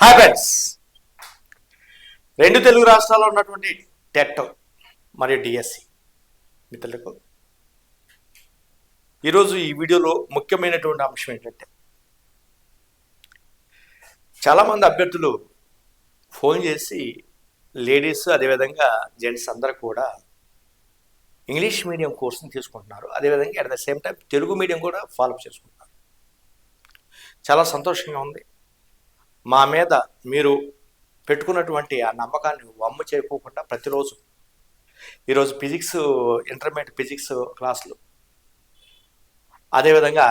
Hi friends రెండు తెలుగు రాష్ట్రాల్లో ఉన్నటువంటి టెట్ మరియు డిఎస్సి. మిత్రులకు ఈరోజు ఈ వీడియోలో ముఖ్యమైనటువంటి అంశం ఏంటంటే చాలామంది అభ్యర్థులు ఫోన్ చేసి లేడీస్ అదేవిధంగా జెంట్స్ అందరూ కూడా ఇంగ్లీష్ మీడియం కోర్సుని తీసుకుంటున్నారు. అదేవిధంగా at the same time Telugu medium కూడా ఫాలో చేసుకుంటున్నారు. చాలా సంతోషంగా ఉంది. మా మీద మీరు పెట్టుకున్నటువంటి ఆ నమ్మకాన్ని వమ్ము చేయకోకుండా ప్రతిరోజు ఈరోజు ఫిజిక్స్ ఇంటర్మీడియట్ ఫిజిక్స్ క్లాసులు. అదేవిధంగా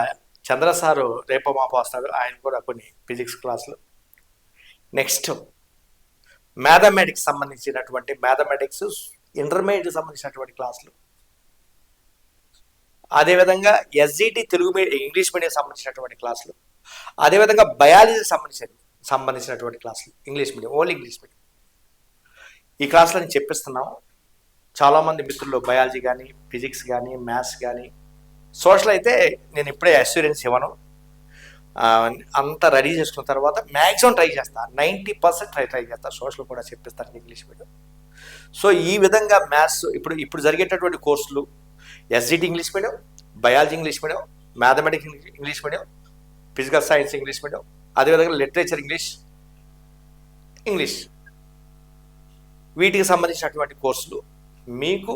చంద్ర సారు రేపో మాపో వస్తాడు ఆయన కూడా కొన్ని ఫిజిక్స్ క్లాసులు. నెక్స్ట్ మ్యాథమెటిక్స్ సంబంధించినటువంటి మ్యాథమెటిక్స్ ఇంటర్మీడియట్ సంబంధించినటువంటి క్లాసులు. అదేవిధంగా SGT Telugu medium English medium సంబంధించినటువంటి క్లాసులు. అదేవిధంగా బయాలజీకి సంబంధించినవి. సంబంధించినటువంటి క్లాసులు. English medium only English medium. ఈ క్లాసులని చెప్పిస్తున్నాం చాలామంది మిత్రులు బయాలజీ కానీ ఫిజిక్స్ కానీ మ్యాథ్స్ కానీ సోషల్ అయితే నేను ఇప్పుడే అస్యూరెన్స్ ఇవ్వను. అంతా రెడీ చేసుకున్న తర్వాత మ్యాక్సిమం ట్రై చేస్తా. నైంటీ పర్సెంట్ ట్రై ట్రై చేస్తా. సోషల్ కూడా చెప్పిస్తాను ఇంగ్లీష్ మీడియం. సో ఈ విధంగా మ్యాథ్స్ ఇప్పుడు ఇప్పుడు జరిగేటటువంటి కోర్సులు SGT English medium biology English medium mathematics English medium physical science English medium అదేవిధంగా లిటరేచర్ ఇంగ్లీష్ ఇంగ్లీష్. వీటికి సంబంధించినటువంటి కోర్సులు మీకు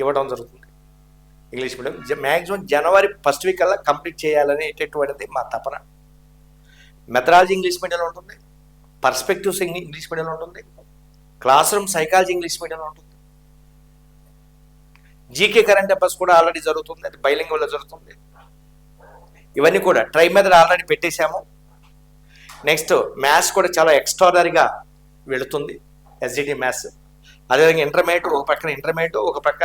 ఇవ్వడం జరుగుతుంది. English medium. మ్యాక్సిమం జనవరి ఫస్ట్ వీక్ కల్లా కంప్లీట్ చేయాలనేటటువంటిది మా తపన. మెథడాలజీ ఇంగ్లీష్ మీడియంలో ఉంటుంది. పర్స్పెక్టివ్స్ ఇంగ్లీష్ మీడియంలో ఉంటుంది. క్లాస్ రూమ్ సైకాలజీ ఇంగ్లీష్ మీడియంలో ఉంటుంది. జీకే కరెంట్ అఫైర్స్ కూడా ఆల్రెడీ జరుగుతుంది. అది బైలింగ్ వల్ల జరుగుతుంది. ఇవన్నీ కూడా ట్రై మెథడ్ ఆల్రెడీ పెట్టేశాము. నెక్స్ట్ మ్యాథ్స్ కూడా చాలా ఎక్స్ట్రాడనరీగా వెళుతుంది ఎస్జిటి మ్యాథ్స్ అదేవిధంగా ఇంటర్మీడియట్ ఒక పక్కన ఇంటర్మీడియట్ ఒక పక్క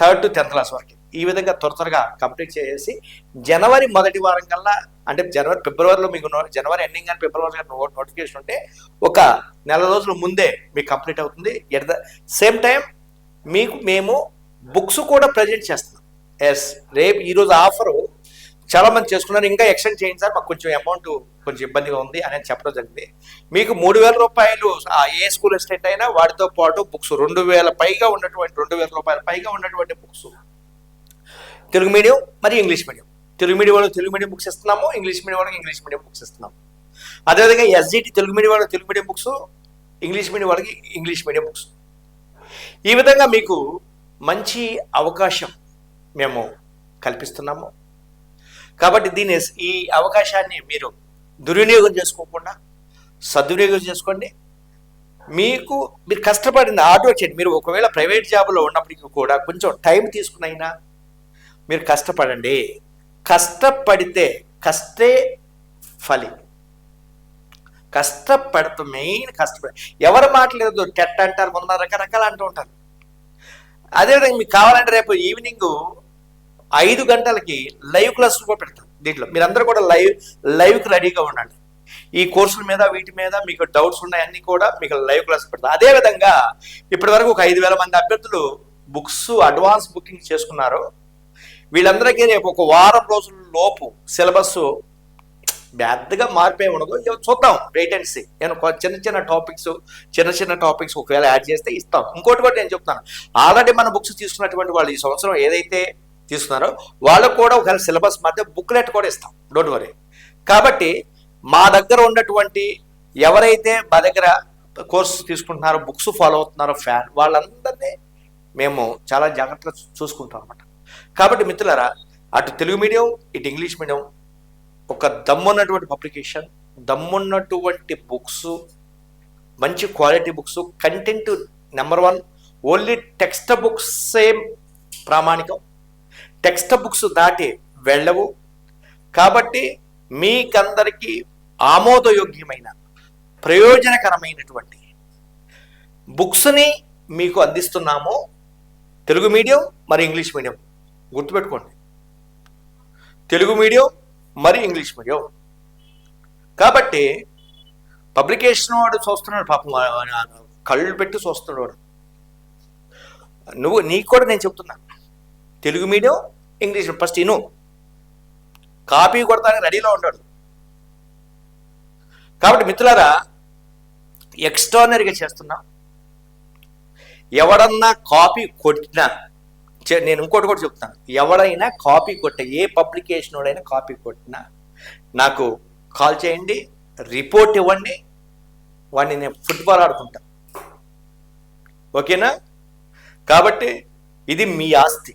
థర్డ్ టు టెన్త్ క్లాస్ వరకు. ఈ విధంగా త్వర త్వరగా కంప్లీట్ చేసి జనవరి మొదటి వారం కల్లా అంటే జనవరి ఫిబ్రవరిలో మీకు జనవరి ఎండింగ్ కానీ ఫిబ్రవరి నోటిఫికేషన్ ఉంటే ఒక నెల రోజుల ముందే మీకు కంప్లీట్ అవుతుంది. ఎట్ ద సేమ్ టైం మీకు మేము బుక్స్ కూడా ప్రజెంట్ చేస్తున్నాం. ఎస్ రేపు ఈరోజు ఆఫరు చాలా మంది చేసుకున్నారు. ఇంకా ఎక్స్టెండ్ చేయండి సార్. మాకు కొంచెం అమౌంట్ కొంచెం ఇబ్బందిగా ఉంది అని చెప్పడం జరిగింది. మీకు మూడు వేల రూపాయలు ఏ స్కూల్ ఎస్టేట్ అయినా వాటితో పాటు బుక్స్ రెండు వేల పైగా ఉన్నటువంటి రెండు వేల రూపాయల పైగా ఉన్నటువంటి బుక్స్. తెలుగు మీడియం మరియు ఇంగ్లీష్ మీడియం. తెలుగు మీడియం వాళ్ళకి తెలుగు మీడియం బుక్స్ ఇస్తున్నాము ఇంగ్లీష్ మీడియం వాళ్ళకి ఇంగ్లీష్ మీడియం బుక్స్ ఇస్తున్నాము. అదేవిధంగా ఎస్జిటి తెలుగు మీడియం వాళ్ళకి Telugu medium books English medium వాళ్ళకి ఇంగ్లీష్ మీడియం బుక్స్. ఈ విధంగా మీకు మంచి అవకాశం మేము కల్పిస్తున్నాము. కాబట్టి దీని ఈ అవకాశాన్ని మీరు దుర్వినియోగం చేసుకోకుండా సద్వినియోగం చేసుకోండి. మీకు మీరు కష్టపడింది హార్డ్ వర్క్ చేయండి మీరు ఒకవేళ ప్రైవేట్ జాబ్లో ఉన్నప్పటికీ కూడా కొంచెం టైం తీసుకునైనా మీరు కష్టపడండి. కష్టపడితే కష్టే ఫలి కష్టపడుతూ మెయిన్ కష్టపడి ఎవరు మాట్లాడదు టెట్ అంటారు మొన్న రకరకాలు అంటూ ఉంటారు. అదేవిధంగా మీకు కావాలంటే రేపు ఈవినింగ్ ఐదు గంటలకి లైవ్ క్లాస్ కూడా పెడతాం దీంట్లో. మీరందరూ కూడా లైవ్ లైవ్కి రెడీగా ఉండండి. ఈ కోర్సుల మీద వీటి మీద మీకు డౌట్స్ ఉన్నాయన్నీ కూడా మీకు లైవ్ క్లాస్ పెడతాం. అదేవిధంగా ఇప్పటి వరకు ఒక ఐదు వేల మంది అభ్యర్థులు బుక్స్ అడ్వాన్స్ బుకింగ్ చేసుకున్నారు. వీళ్ళందరికీ రేపు ఒక వారం రోజుల లోపు సిలబస్ పెద్దగా మార్పే ఉండదు. చూద్దాం వెయిట్ అండ్ సీ నేను చిన్న చిన్న టాపిక్స్ చిన్న చిన్న టాపిక్స్ ఒకవేళ యాడ్ చేస్తే ఇస్తాం. ఇంకోటి కూడా నేను చెప్తాను. ఆల్రెడీ మన బుక్స్ తీసుకున్నటువంటి వాళ్ళు ఈ సంవత్సరం ఏదైతే తీసుకున్నారో వాళ్ళకు కూడా ఒకవేళ సిలబస్ మధ్య బుక్లెట్ కూడా ఇస్తాం. డోంట్ వరీ కాబట్టి మా దగ్గర ఉన్నటువంటి ఎవరైతే మా దగ్గర కోర్సు తీసుకుంటున్నారో బుక్స్ ఫాలో అవుతున్నారో ఫ్యాన్ వాళ్ళందరినీ మేము చాలా జాగ్రత్తగా చూసుకుంటాం అనమాట కాబట్టి మిత్రులారా అటు తెలుగు మీడియం ఇటు ఇంగ్లీష్ మీడియం ఒక దమ్మున్నటువంటి పబ్లికేషన్ దమ్మున్నటువంటి బుక్స్ మంచి quality books content number one only text books same ప్రామాణికం. టెక్స్ట్ బుక్స్ దాటి వెళ్ళవు. కాబట్టి మీకందరికీ ఆమోదయోగ్యమైన ప్రయోజనకరమైనటువంటి బుక్స్ని మీకు అందిస్తున్నాము. తెలుగు మీడియం మరి ఇంగ్లీష్ మీడియం. గుర్తుపెట్టుకోండి. తెలుగు మీడియం మరి ఇంగ్లీష్ మీడియం. కాబట్టి పబ్లికేషన్ వాడు చూస్తున్నాడు పాపం కళ్ళు పెట్టి చూస్తున్నాడు వాడు. నువ్వు నీకు కూడా నేను చెప్తున్నాను తెలుగు మీడియం ఇంగ్లీష్ ఫస్ట్ ఇను. కాపీ కొడతానికి రెడీలో ఉంటాడు. కాబట్టి మిత్రులారా ఎక్స్ట్రానరీగా చేస్తున్నాం. ఎవడన్నా కాపీ కొట్టినా నేను ఇంకోటి కూడా చెప్తాను. ఎవడైనా కాపీ కొట్ట ఏ పబ్లికేషన్ వాడైనా కాపీ కొట్టినా నాకు కాల్ చేయండి రిపోర్ట్ ఇవ్వండి వాడిని నేను ఫుట్బాల్ ఆడుకుంటా. ఓకేనా? కాబట్టి ఇది మీ ఆస్తి.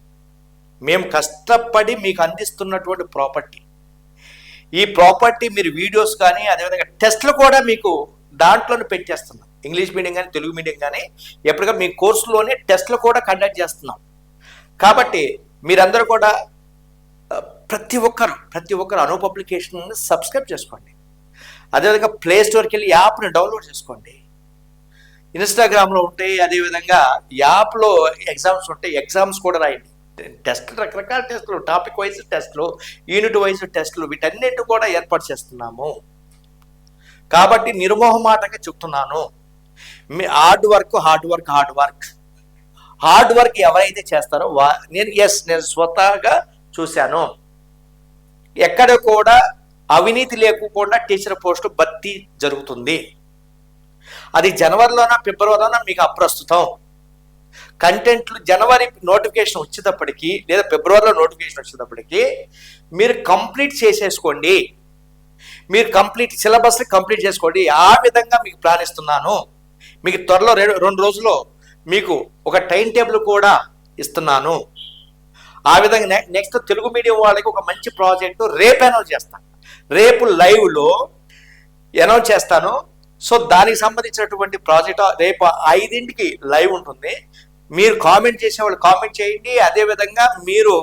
మేము కష్టపడి మీకు అందిస్తున్నటువంటి ప్రాపర్టీ ఈ ప్రాపర్టీ మీరు వీడియోస్ కానీ అదేవిధంగా టెస్ట్లు కూడా మీకు దాంట్లోనే పెట్టేస్తున్నాం. ఇంగ్లీష్ మీడియం కానీ తెలుగు మీడియం కానీ ఎప్పటికీ మీ కోర్సులోనే టెస్ట్లు కూడా కండక్ట్ చేస్తున్నాం. కాబట్టి మీరందరూ కూడా ప్రతి ఒక్కరు ప్రతి ఒక్కరు అను పబ్లికేషన్ సబ్స్క్రైబ్ చేసుకోండి. అదేవిధంగా ప్లే స్టోర్కి వెళ్ళి యాప్ని డౌన్లోడ్ చేసుకోండి. ఇన్స్టాగ్రామ్లో ఉంటాయి అదేవిధంగా యాప్లో ఎగ్జామ్స్ ఉంటాయి ఎగ్జామ్స్ కూడా రాయండి. టెస్ట్లు రకరకాల టెస్టులు టాపిక్ వైజ్ టెస్టులు యూనిట్ వైజ్ టెస్టులు వీటన్నిటి కూడా ఏర్పాటు చేస్తున్నాము. కాబట్టి నిర్మోహమాటంగా చెప్తున్నాను. మీ hard work hard work hard work. Hard work ఎవరైతే చేస్తారో వా నేను ఎస్ నేను స్వతహాగా చూశాను. ఎక్కడ కూడా అవినీతి లేకుండా టీచర్ పోస్టు భర్తీ జరుగుతుంది. అది జనవరిలోనా ఫిబ్రవరిలోనా మీకు అప్రస్తుతం. కంటెంట్లు జనవరి నోటిఫికేషన్ వచ్చేటప్పటికి లేదా ఫిబ్రవరిలో నోటిఫికేషన్ వచ్చేటప్పటికి మీరు కంప్లీట్ చేసేసుకోండి. మీరు కంప్లీట్ సిలబస్ని కంప్లీట్ చేసుకోండి. ఆ విధంగా మీకు ప్లాన్ ఇస్తున్నాను. మీకు త్వరలో రెండు రెండు రోజుల్లో మీకు ఒక టైం టేబుల్ కూడా ఇస్తున్నాను. ఆ విధంగా నెక్స్ట్ తెలుగు మీడియం వాళ్ళకి ఒక మంచి ప్రాజెక్టు రేపు అనౌన్స్ చేస్తాను రేపు లైవ్లో అనౌన్స్ చేస్తాను. సో దానికి సంబంధించినటువంటి ప్రాజెక్ట్ రేపు ఐదింటికి లైవ్ ఉంటుంది. మీరు కామెంట్ చేసే వాళ్ళు కామెంట్ చేయండి. అదే విధంగా మీరు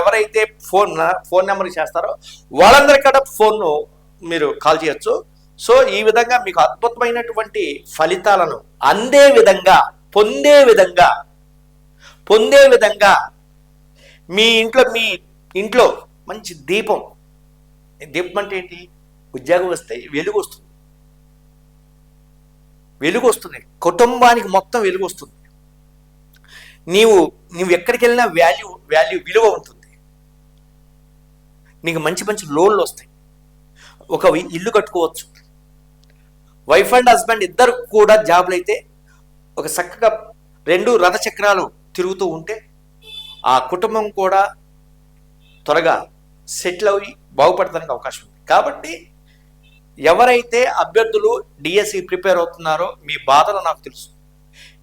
ఎవరైతే ఫోన్ ఫోన్ నెంబర్ చేస్తారో వాళ్ళందరికీ కూడా మీరు కాల్ చేయొచ్చు. సో ఈ విధంగా మీకు అద్భుతమైనటువంటి ఫలితాలను అందే విధంగా పొందే విధంగా పొందే విధంగా మీ ఇంట్లో మీ ఇంట్లో మంచి దీపం. దీపం అంటే ఏంటి? ఉద్యోగం వస్తే వెలుగు వస్తుంది. వెలుగు వస్తుంది. కుటుంబానికి మొత్తం వెలుగు వస్తుంది. నీవు నువ్వు ఎక్కడికి వెళ్ళినా వాల్యూ వాల్యూ విలువ ఉంటుంది. నీకు మంచి మంచి లోన్లు వస్తాయి. ఒక ఇల్లు కట్టుకోవచ్చు. వైఫ్ అండ్ హస్బెండ్ ఇద్దరు కూడా జాబ్లు అయితే ఒక చక్కగా రెండు రథచక్రాలు తిరుగుతూ ఉంటే ఆ కుటుంబం కూడా త్వరగా సెటిల్ అవి బాగుపడటానికి అవకాశం ఉంది. కాబట్టి ఎవరైతే అభ్యర్థులు డిఎస్సి ప్రిపేర్ అవుతున్నారో మీ బాధలు నాకు తెలుసు.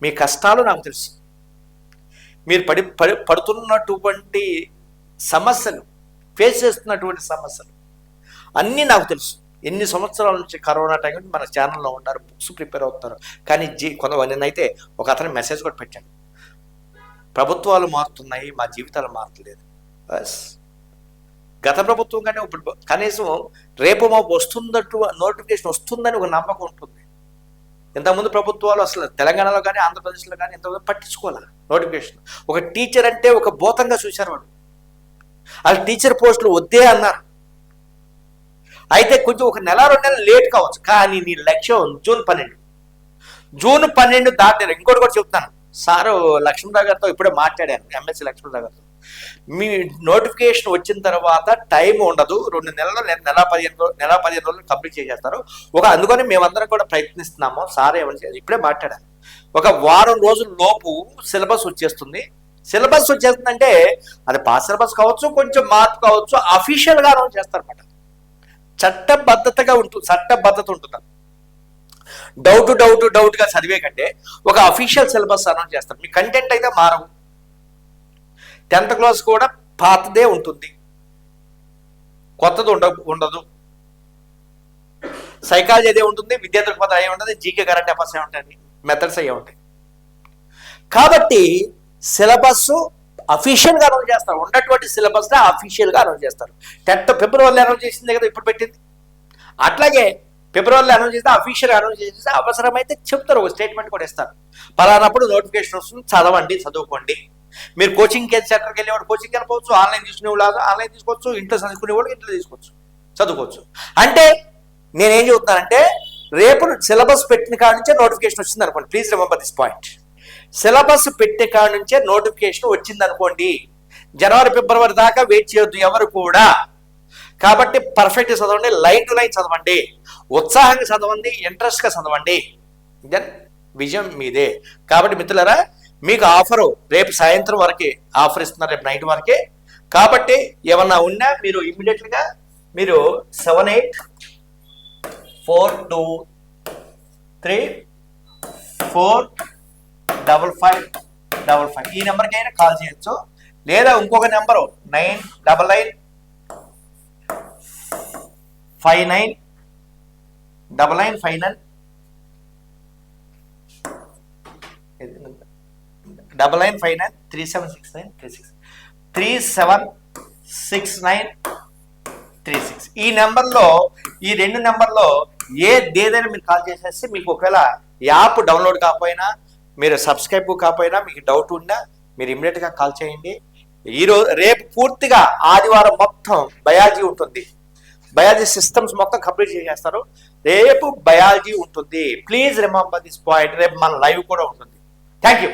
మీ కష్టాలు నాకు తెలుసు. మీరు పడి పడి పడుతున్నటువంటి సమస్యలు ఫేస్ చేస్తున్నటువంటి సమస్యలు అన్నీ నాకు తెలుసు. ఎన్ని సంవత్సరాల నుంచి కరోనా టైం మన ఛానల్లో ఉంటారు బుక్స్ ప్రిపేర్ అవుతారు కానీ జీ కొంతమంది నేనైతే ఒక అతను మెసేజ్ కూడా పెట్టాను. ప్రభుత్వాలు మారుతున్నాయి మా జీవితాలు మారట్లేదు. బస్ గత ప్రభుత్వం కానీ ఇప్పుడు కనీసం రేపు మాకు వస్తుందట్టు నోటిఫికేషన్ వస్తుందని ఒక నమ్మకం ఉంటుంది. ఇంతకుముందు ప్రభుత్వాలు అసలు తెలంగాణలో కానీ ఆంధ్రప్రదేశ్లో కానీ ఇంతకుముందు పట్టించుకోవాలి నోటిఫికేషన్ ఒక టీచర్ అంటే ఒక భూతంగా చూశారు వాడు. అసలు టీచర్ పోస్టులు వద్దే అన్నారు. అయితే కొంచెం ఒక నెల రెండు నెలలు లేట్ కావచ్చు. కానీ నీ లక్ష్యం జూన్ పన్నెండు. జూన్ పన్నెండు దాటి ఇంకోటి కూడా చెప్తాను. సారు లక్ష్మణరావు గారితో ఇప్పుడే మాట్లాడాను ఎంఎస్సీ లక్ష్మణరావు గారితో. మీ నోటిఫికేషన్ వచ్చిన తర్వాత టైం ఉండదు. రెండు నెలలు నెల పదిహేను రోజులు నెల పదిహేను రోజులు కంప్లీట్ చేసేస్తారు. ఒక అందుకని మేమందరం కూడా ప్రయత్నిస్తున్నాము. సార్ ఏమని ఇప్పుడే మాట్లాడాలి ఒక వారం రోజుల లోపు సిలబస్ వచ్చేస్తుంది. సిలబస్ వచ్చేస్తుందంటే అది పాస్ సిలబస్ కావచ్చు కొంచెం మార్పు కావచ్చు అఫీషియల్గా అనౌన్స్ చేస్తారన్నమాట. చట్టబద్ధతగా ఉంటుంది చట్టబద్ధత ఉంటుంది? డౌట్ డౌట్ డౌట్గా చదివే కంటే ఒక అఫీషియల్ సిలబస్ అనౌన్స్ చేస్తారు. మీ కంటెంట్ అయితే మారవు. టెన్త్ క్లాస్ కూడా పాతదే ఉంటుంది. కొత్తది ఉండ ఉండదు. సైకాలజీ అదే ఉంటుంది విద్యా దృక్పథం అయ్యే ఉంటుంది జీకే కరెంట్ అఫర్స్ అయ్యే ఉంటాయి మెథడ్స్ అయ్యే ఉంటాయి. కాబట్టి సిలబస్ అఫీషియల్గా అనౌన్స్ చేస్తారు. ఉన్నటువంటి సిలబస్నే అఫీషియల్గా అనౌన్స్ చేస్తారు. టెన్త్ ఫిబ్రవరిలో అనౌన్స్ చేసిందే కదా ఇప్పుడు పెట్టింది? అట్లాగే ఫిబ్రవరిలో అనౌన్స్ చేస్తే అఫీషియల్ అనౌన్స్ చేస్తే అవసరమైతే చెప్తారు ఒక స్టేట్మెంట్ కూడా ఇస్తారు. పలానప్పుడు నోటిఫికేషన్ వస్తుంది చదవండి చదువుకోండి. మీరు కోచింగ్ సెంటర్కి వెళ్ళేవాడు కోచింగ్ వెళ్ళిపోవచ్చు ఆన్లైన్ తీసుకునేవాళ్ళు ఆన్లైన్ తీసుకోవచ్చు ఇంట్లో చదువుకునేవాడు ఇంట్లో తీసుకోవచ్చు చదువుకోవచ్చు. అంటే నేనేం చెబుతున్నానంటే రేపు సిలబస్ పెట్టిన కాడ నుంచే నోటిఫికేషన్ వచ్చింది అనుకోండి. Please remember this point syllabus పెట్టిన కాడ నుంచే నోటిఫికేషన్ వచ్చింది అనుకోండి. జనవరి ఫిబ్రవరి దాకా వెయిట్ చేయొద్దు ఎవరు కూడా. కాబట్టి పర్ఫెక్ట్ చదవండి లైన్ టు లైన్ చదవండి. ఉత్సాహంగా చదవండి ఇంట్రెస్ట్గా చదవండి. దెన్ విజయం మీదే. కాబట్టి మిత్రులరా మీకు ఆఫరు రేపు సాయంత్రం వరకే ఆఫర్ ఇస్తున్నారు రేపు నైట్ వరకే. కాబట్టి ఏమన్నా ఉన్నా మీరు ఇమ్మీడియట్గా మీరు seven eight four two three four double five double five ఈ నెంబర్కి అయినా కాల్ చేయొచ్చు. లేదా ఇంకొక number nine double nine five nine double nine five nine double nine five nine three seven six nine three six three seven six nine three six. ఈ నెంబర్లో ఈ రెండు నెంబర్లో ఏ ఏదైనా మీరు కాల్ చేసేస్తే మీకు ఒకవేళ యాప్ డౌన్లోడ్ కాకపోయినా మీరు సబ్స్క్రైబ్ కాకపోయినా మీకు డౌట్ ఉన్నా మీరు ఇమ్మీడియట్గా కాల్ చేయండి. ఈరోజు రేపు పూర్తిగా ఆదివారం మొత్తం బయాలజీ ఉంటుంది. బయాలజీ సిస్టమ్స్ మొత్తం కంప్లీట్ చేసేస్తారు. రేపు బయాలజీ ఉంటుంది. Please remember this point. రేపు మన లైవ్ కూడా ఉంటుంది. Thank you